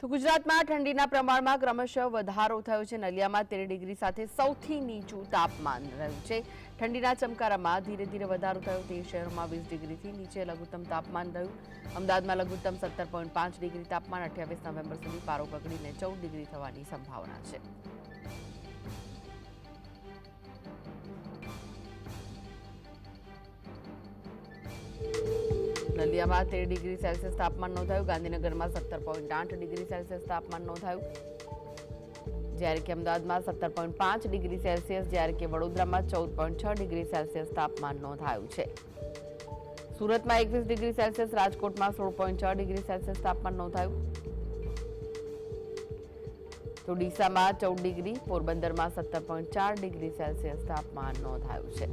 તો ગુજરાતમાં ઠંડીના પ્રમાણમાં ક્રમશઃ વધારો થયો છે. નલિયામાં તેર ડિગ્રી સાથે સૌથી નીચું તાપમાન રહ્યું છે. ઠંડીના ચમકારામાં ધીરે ધીરે વધારો થયો. તે શહેરોમાં વીસ ડિગ્રીથી નીચે લઘુત્તમ તાપમાન રહ્યું. અમદાવાદમાં લઘુત્તમ સત્તર પોઈન્ટ પાંચ ડિગ્રી તાપમાન, અઠ્યાવીસ નવેમ્બર સુધી પારો પકડીને ચૌદ ડિગ્રી થવાની સંભાવના છે. નલિયામાં તેર ડિગ્રી સેલ્સિયસ તાપમાન નોંધાયું. ગાંધીનગરમાં સત્તર પોઈન્ટ આઠ ડિગ્રી સેલ્સિયસ તાપમાન નોંધાયું. જ્યારે કે અમદાવાદમાં સત્તર પોઈન્ટ પાંચ ડિગ્રી સેલ્સિયસ, જ્યારે કે વડોદરામાં ચૌદ પોઈન્ટ છ ડિગ્રી સેલ્સિયસ તાપમાન નોંધાયું છે. સુરતમાં એકવીસ ડિગ્રી સેલ્સિયસ, રાજકોટમાં સોળ પોઈન્ટ છ ડિગ્રી સેલ્સિયસ તાપમાન નોંધાયું. તો ડીસામાં ચૌદ ડિગ્રી, પોરબંદરમાં સત્તર પોઈન્ટ ચાર ડિગ્રી સેલ્સિયસ તાપમાન નોંધાયું છે.